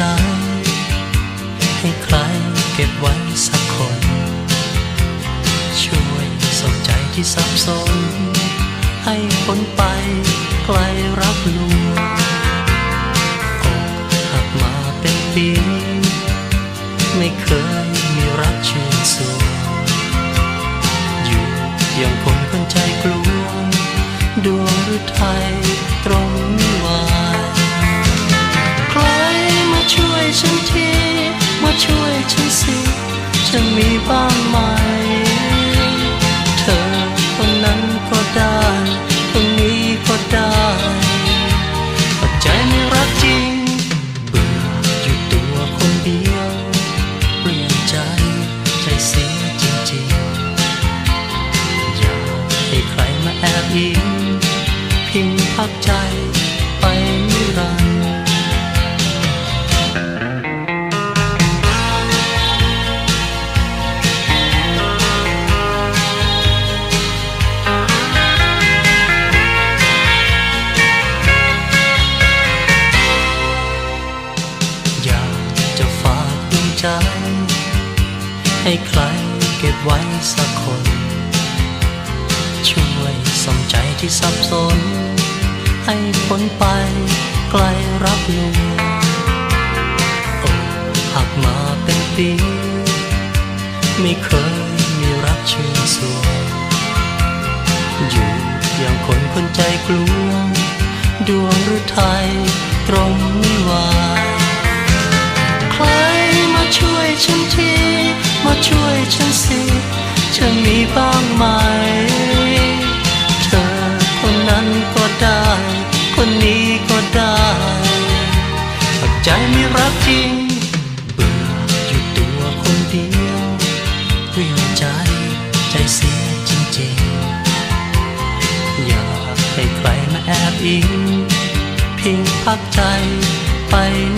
ใจให้ใครเก็บไว้สักคน ช่วยสนใจที่สับสน ให้พ้นไปไกลรักลวงอก ปีไม่เคยมีรักชื่นสวงอยู่อย่างคนคนใจกลัวดวงฤทัยตรง พักใจไปนิรันดร์อยากจะฝากดวงใจให้ใครเก็บไว้สักคน ช่วยสมใจที่สับสน ให้พ้นไปไกลรักลวงอกหักมาเป็นปี ไม่เคยมีรักชื่นสวยอยู่อย่างคนคนใจกลัวดวงหรือไทย ใจไม่รักจริง เบื่ออยู่ตัวคนเดียวเวียนใจใจเสียจริงๆ อยากให้ใครมาแอบอิง พิงพักใจไปน